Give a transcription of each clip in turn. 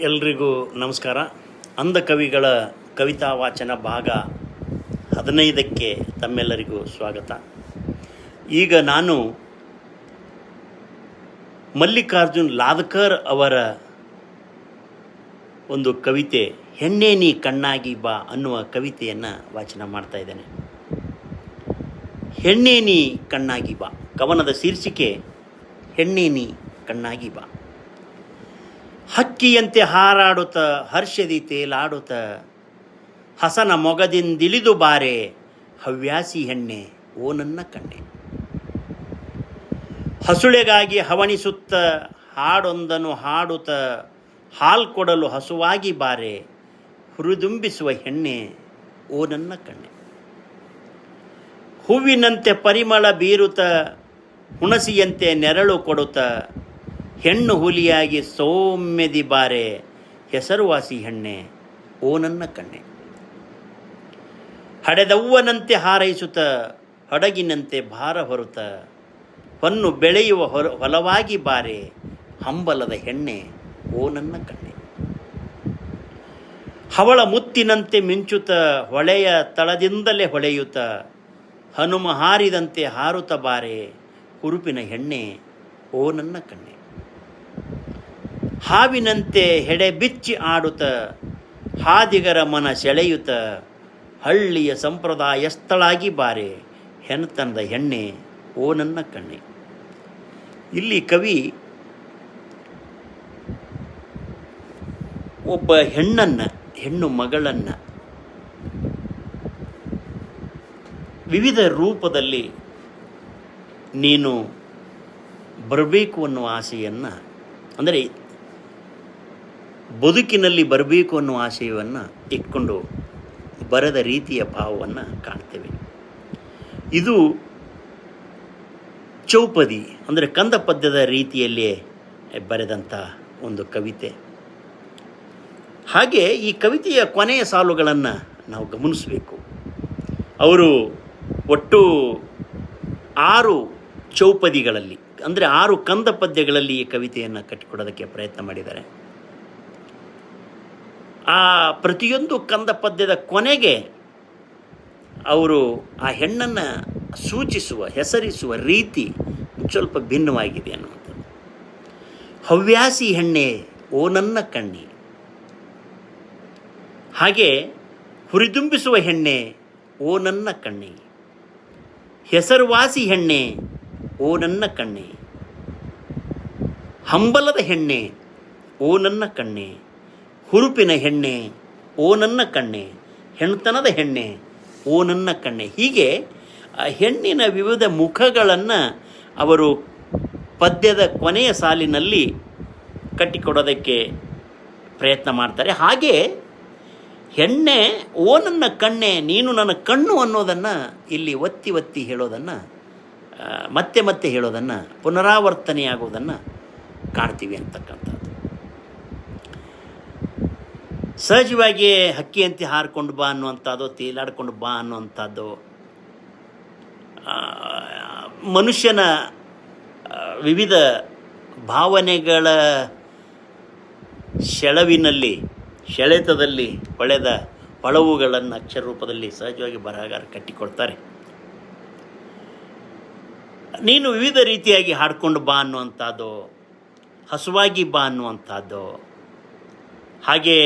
ಎಲ್ರಿಗೂ ನಮಸ್ಕಾರ. ಅಂಧ ಕವಿಗಳ ಕವಿತಾ ವಾಚನ ಭಾಗ ಹದಿನೈದಕ್ಕೆ ತಮ್ಮೆಲ್ಲರಿಗೂ ಸ್ವಾಗತ. ಈಗ ನಾನು ಮಲ್ಲಿಕಾರ್ಜುನ್ ಲಾದ್ಕರ್ ಅವರ ಒಂದು ಕವಿತೆ, ಹೆಣ್ಣೆ ನೀ ಕಣ್ಣಾಗಿ ಬಾ ಅನ್ನುವ ಕವಿತೆಯನ್ನು ವಾಚನ ಮಾಡ್ತಾ ಇದ್ದೇನೆ. ಹೆಣ್ಣೆ ನೀ ಕಣ್ಣಾಗಿ ಬಾ ಕವನದ ಶೀರ್ಷಿಕೆ, ಹೆಣ್ಣೆ ನೀ ಕಣ್ಣಾಗಿ ಬಾ ಹಕ್ಕಿಯಂತೆ ಹಾರಾಡುತ್ತ, ಹರ್ಷದಿ ತೇಲಾಡುತ್ತ, ಹಸನ ಮೊಗದಿಂದಿಳಿದು ಬಾರೆ, ಹವ್ಯಾಸಿ ಹೆಣ್ಣೆ, ಓ ನನ್ನ ಕಣ್ಣೆ. ಹಸುಳೆಗಾಗಿ ಹವಣಿಸುತ್ತ, ಹಾಡೊಂದನು ಹಾಡುತ್ತ, ಹಾಲ್ ಕೊಡಲು ಹಸುವಾಗಿ ಬಾರೆ, ಹುರಿದುಂಬಿಸುವ ಹೆಣ್ಣೆ, ಓ ನನ್ನ ಕಣ್ಣೆ. ಹೂವಿನಂತೆ ಪರಿಮಳ ಬೀರುತ್ತ, ಹುಣಸಿಯಂತೆ ನೆರಳು ಕೊಡುತ್ತ ಹೆಣ್ಣು ಹುಲಿಯಾಗಿ ಸೌಮ್ಯದಿ ಬಾರೆ, ಹೆಸರುವಾಸಿ ಹೆಣ್ಣೆ, ಓ ನನ್ನ ಕಣ್ಣೆ. ಹಡೆದವ್ವನಂತೆ ಹಾರೈಸುತ್ತ, ಹಡಗಿನಂತೆ ಭಾರ ಹೊರುತ ಹೊನ್ನು ಬೆಳೆಯುವ ಹೊರ, ಹೊಲವಾಗಿ ಬಾರೆ, ಹಂಬಲದ ಹೆಣ್ಣೆ, ಓ ನನ್ನ ಕಣ್ಣೆ. ಹವಳ ಮುತ್ತಿನಂತೆ ಮಿಂಚುತ ಹೊಳೆಯ ತಳದಿಂದಲೇ ಹೊಳೆಯುತ್ತ, ಹನುಮ ಹಾರಿದಂತೆ ಹಾರುತ್ತ ಬಾರೆ ಹುರುಪಿನ ಹೆಣ್ಣೆ, ಓ ನನ್ನ ಕಣ್ಣೆ. ಹಾವಿನಂತೆ ಹೆಡೆ ಬಿಚ್ಚಿ ಆಡುತ್ತ ಹಾದಿಗರ ಮನ ಸೆಳೆಯುತ್ತ ಹಳ್ಳಿಯ ಸಂಪ್ರದಾಯಸ್ಥಳಾಗಿ ಬಾರೆ, ಹೆಣತನದ ಹೆಣ್ಣೆ ಓ ನನ್ನ ಕಣ್ಣೆ. ಇಲ್ಲಿ ಕವಿ ಒಬ್ಬ ಹೆಣ್ಣನ್ನು, ಹೆಣ್ಣು ಮಗಳನ್ನು ವಿವಿಧ ರೂಪದಲ್ಲಿ ನೀನು ಬರಬೇಕು ಅನ್ನುವ ಆಸೆಯನ್ನು, ಅಂದರೆ ಬದುಕಿನಲ್ಲಿ ಬರಬೇಕು ಅನ್ನೋ ಆಶಯವನ್ನು ಇಟ್ಕೊಂಡು ಬರದ ರೀತಿಯ ಭಾವವನ್ನು ಕಾಣ್ತೇವೆ. ಇದು ಚೌಪದಿ, ಅಂದರೆ ಕಂದ ಪದ್ಯದ ರೀತಿಯಲ್ಲಿಯೇ ಬರೆದಂಥ ಒಂದು ಕವಿತೆ. ಹಾಗೆ ಈ ಕವಿತೆಯ ಕೊನೆಯ ಸಾಲುಗಳನ್ನು ನಾವು ಗಮನಿಸಬೇಕು. ಅವರು ಒಟ್ಟು ಆರು ಚೌಪದಿಗಳಲ್ಲಿ, ಅಂದರೆ ಆರು ಕಂದ ಪದ್ಯಗಳಲ್ಲಿ ಈ ಕವಿತೆಯನ್ನು ಕಟ್ಟಿಕೊಡೋದಕ್ಕೆ ಪ್ರಯತ್ನ ಮಾಡಿದ್ದಾರೆ. ಆ ಪ್ರತಿಯೊಂದು ಕಂದ ಪದ್ಯದ ಕೊನೆಗೆ ಅವರು ಆ ಹೆಣ್ಣನ್ನು ಸೂಚಿಸುವ, ಹೆಸರಿಸುವ ರೀತಿ ಸ್ವಲ್ಪ ಭಿನ್ನವಾಗಿದೆ ಅನ್ನುವಂಥದ್ದು. ಹವ್ಯಾಸಿ ಹೆಣ್ಣೆ, ಓ ನನ್ನ ಕಣ್ಣಿ. ಹಾಗೆ ಹುರಿದುಂಬಿಸುವ ಹೆಣ್ಣೆ, ಓ ನನ್ನ ಕಣ್ಣಿ. ಹೆಸರುವಾಸಿ ಹೆಣ್ಣೆ, ಓ ನನ್ನ ಕಣ್ಣೆ. ಹಂಬಲದ ಹೆಣ್ಣೆ, ಓ ನನ್ನ ಕಣ್ಣೆ. ಹುರುಪಿನ ಹೆಣ್ಣೆ, ಓ ನನ್ನ ಕಣ್ಣೆ ಹೆಣ್ತನದ ಹೆಣ್ಣೆ, ಓ ನನ್ನ ಕಣ್ಣೆ. ಹೀಗೆ ಹೆಣ್ಣಿನ ವಿವಿಧ ಮುಖಗಳನ್ನು ಅವರು ಪದ್ಯದ ಕೊನೆಯ ಸಾಲಿನಲ್ಲಿ ಕಟ್ಟಿಕೊಡೋದಕ್ಕೆ ಪ್ರಯತ್ನ ಮಾಡ್ತಾರೆ. ಹಾಗೆ, ಹೆಣ್ಣೆ, ಓ ನನ್ನ ಕಣ್ಣೆ, ನೀನು ನನ್ನ ಕಣ್ಣು ಅನ್ನೋದನ್ನು ಇಲ್ಲಿ ಒತ್ತಿ ಒತ್ತಿ ಹೇಳೋದನ್ನು ಮತ್ತೆ ಮತ್ತೆ ಹೇಳೋದನ್ನು, ಪುನರಾವರ್ತನೆಯಾಗೋದನ್ನು ಕಾಣ್ತೀವಿ ಅಂತಕ್ಕಂಥದ್ದು. ಸಹಜವಾಗಿ ಹಕ್ಕಿಯಂತೆ ಹಾರ್ಕೊಂಡು ಬಾ ಅನ್ನುವಂಥದ್ದು, ತೇಲಾಡ್ಕೊಂಡು ಬಾ ಅನ್ನುವಂಥದ್ದು ಮನುಷ್ಯನ ವಿವಿಧ ಭಾವನೆಗಳ ಸೆಳವಿನಲ್ಲಿ ಸೆಳೆತದಲ್ಲಿ ಹೊಳೆದ ಹೊಳವುಗಳನ್ನು ಅಕ್ಷರ ರೂಪದಲ್ಲಿ ಸಹಜವಾಗಿ ಬರಹಗಾರ ಕಟ್ಟಿಕೊಡ್ತಾರೆ. ನೀನು ವಿವಿಧ ರೀತಿಯಾಗಿ ಹಾಡ್ಕೊಂಡು ಬಾ ಅನ್ನುವಂಥದ್ದು, ಹಸುವಾಗಿ ಬಾ ಅನ್ನುವಂಥದ್ದು ಹಾಗೆ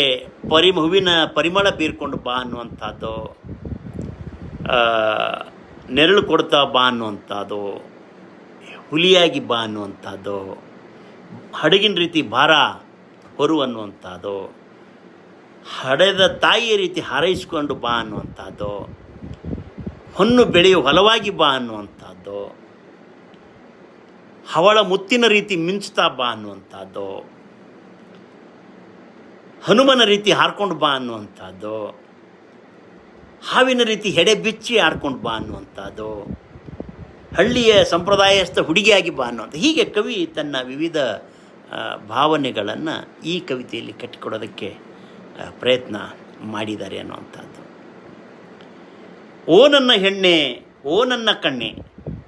ಪರಿಮ ಹೂವಿನ ಪರಿಮಳ ಬೀರ್ಕೊಂಡು ಬಾ ಅನ್ನುವಂಥದ್ದು ನೆರಳು ಕೊಡ್ತಾ ಬಾ ಅನ್ನುವಂಥದ್ದು, ಹುಲಿಯಾಗಿ ಬಾ ಅನ್ನುವಂಥದ್ದು, ಹಡಗಿನ ರೀತಿ ಭಾರ ಹೊರು ಅನ್ನುವಂಥದ್ದು, ಹಡೆದ ತಾಯಿಯ ರೀತಿ ಹಾರೈಸ್ಕೊಂಡು ಬಾ ಅನ್ನುವಂಥದ್ದು, ಹೊನ್ನು ಬೆಳೆಯು ಹೊಲವಾಗಿ ಬಾ ಅನ್ನುವಂಥದ್ದು, ಹವಳ ಮುತ್ತಿನ ರೀತಿ ಮಿಂಚ್ತಾ ಬಾ ಅನ್ನುವಂಥದ್ದು ಹನುಮನ ರೀತಿ ಹಾರ್ಕೊಂಡು ಬಾ ಅನ್ನುವಂಥದ್ದು, ಹಾವಿನ ರೀತಿ ಹೆಡೆ ಬಿಚ್ಚಿ ಹಾರ್ಕೊಂಡು ಬಾ ಅನ್ನುವಂಥದ್ದು, ಹಳ್ಳಿಯ ಸಂಪ್ರದಾಯಸ್ಥ ಹುಡುಗಿಯಾಗಿ ಬಾ ಅನ್ನುವಂಥ ಹೀಗೆ ಕವಿ ತನ್ನ ವಿವಿಧ ಭಾವನೆಗಳನ್ನು ಈ ಕವಿತೆಯಲ್ಲಿ ಕಟ್ಟಿಕೊಡೋದಕ್ಕೆ ಪ್ರಯತ್ನ ಮಾಡಿದ್ದಾರೆ ಅನ್ನುವಂಥದ್ದು. ಓ ನನ್ನ ಹೆಣ್ಣೆ, ಓ ನನ್ನ ಕಣ್ಣೆ,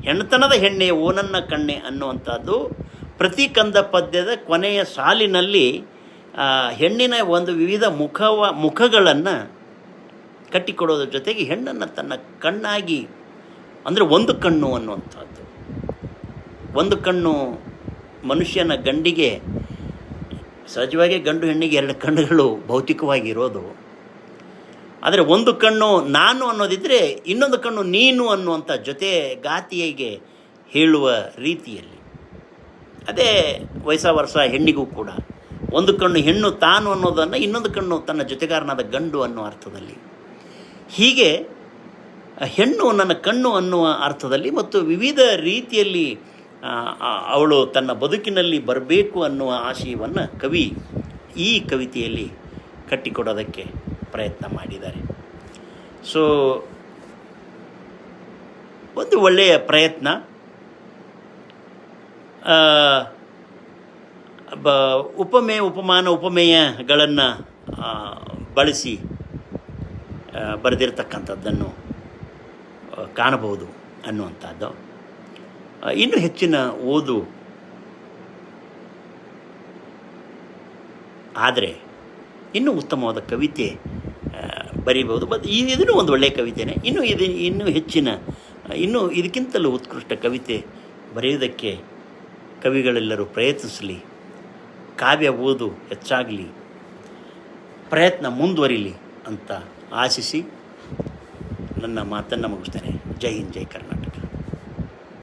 ಹೆಣ್ತನದ ಹೆಣ್ಣೆ, ಓ ನನ್ನ ಕಣ್ಣೆ ಅನ್ನುವಂಥದ್ದು ಪ್ರತಿ ಕಂದ ಪದ್ಯದ ಕೊನೆಯ ಸಾಲಿನಲ್ಲಿ ಹೆಣ್ಣಿನ ಒಂದು ವಿವಿಧ ಮುಖವ, ಮುಖಗಳನ್ನು ಕಟ್ಟಿಕೊಡೋದ್ರ ಜೊತೆಗೆ ಹೆಣ್ಣನ್ನು ತನ್ನ ಕಣ್ಣಾಗಿ, ಅಂದರೆ ಒಂದು ಕಣ್ಣು ಅನ್ನುವಂಥದ್ದು. ಒಂದು ಕಣ್ಣು ಮನುಷ್ಯನ ಗಂಡಿಗೆ, ಸಹಜವಾಗಿ ಗಂಡು ಹೆಣ್ಣಿಗೆ ಎರಡು ಕಣ್ಣುಗಳು ಭೌತಿಕವಾಗಿ ಇರೋದು ಆದರೆ ಒಂದು ಕಣ್ಣು ನಾನು ಅನ್ನೋದಿದ್ದರೆ ಇನ್ನೊಂದು ಕಣ್ಣು ನೀನು ಅನ್ನುವಂಥ ಜೊತೆ ಗಾತಿಯಿಗೆ ಹೇಳುವ ರೀತಿಯಲ್ಲಿ. ಅದೇ ವಯಸ್ಸ ವರ್ಷ ಹೆಣ್ಣಿಗೂ ಕೂಡ. ಒಂದು ಕಣ್ಣು ಹೆಣ್ಣು ತಾನು ಅನ್ನೋದನ್ನು ಇನ್ನೊಂದು ಕಣ್ಣು ತನ್ನ ಜೊತೆಗಾರನಾದ ಗಂಡು ಅನ್ನೋ ಅರ್ಥದಲ್ಲಿ. ಹೀಗೆ ಹೆಣ್ಣು ನನ್ನ ಕಣ್ಣು ಅನ್ನುವ ಅರ್ಥದಲ್ಲಿ ಮತ್ತು ವಿವಿಧ ರೀತಿಯಲ್ಲಿ ಅವಳು ತನ್ನ ಬದುಕಿನಲ್ಲಿ ಬರಬೇಕು ಅನ್ನುವ ಆಶಯವನ್ನು ಕವಿ ಈ ಕವಿತೆಯಲ್ಲಿ ಕಟ್ಟಿಕೊಡೋದಕ್ಕೆ ಪ್ರಯತ್ನ ಮಾಡಿದ್ದಾರೆ. ಸೊ ಒಂದು ಒಳ್ಳೆಯ ಪ್ರಯತ್ನ. ಬ ಉಪಮೇಯ ಉಪಮಾನ, ಉಪಮೇಯಗಳನ್ನು ಬಳಸಿ ಬರೆದಿರ್ತಕ್ಕಂಥದ್ದನ್ನು ಕಾಣಬಹುದು ಅನ್ನುವಂಥದ್ದು. ಇನ್ನು ಹೆಚ್ಚಿನ ಓದು. ಆದರೆ, ಇನ್ನೂ ಉತ್ತಮವಾದ ಕವಿತೆ ಬರೀಬಹುದು. ಬಟ್ ಇದನ್ನು ಒಂದು ಒಳ್ಳೆಯ ಕವಿತೆನೇ. ಇನ್ನೂ ಇದು, ಇನ್ನೂ ಹೆಚ್ಚಿನ ಇನ್ನೂ ಇದಕ್ಕಿಂತಲೂ ಉತ್ಕೃಷ್ಟ ಕವಿತೆ ಬರೆಯುವುದಕ್ಕೆ ಕವಿಗಳೆಲ್ಲರೂ ಪ್ರಯತ್ನಿಸಲಿ. ಕಾವ್ಯ ಓದು ಹೆಚ್ಚಾಗಲಿ ಪ್ರಯತ್ನ ಮುಂದುವರಿಲಿ ಅಂತ ಆಶಿಸಿ ನನ್ನ ಮಾತನ್ನು ಮುಗಿಸ್ತೇನೆ. ಜೈ ಹಿಂದ್ ಜೈ ಕರ್ನಾಟಕ.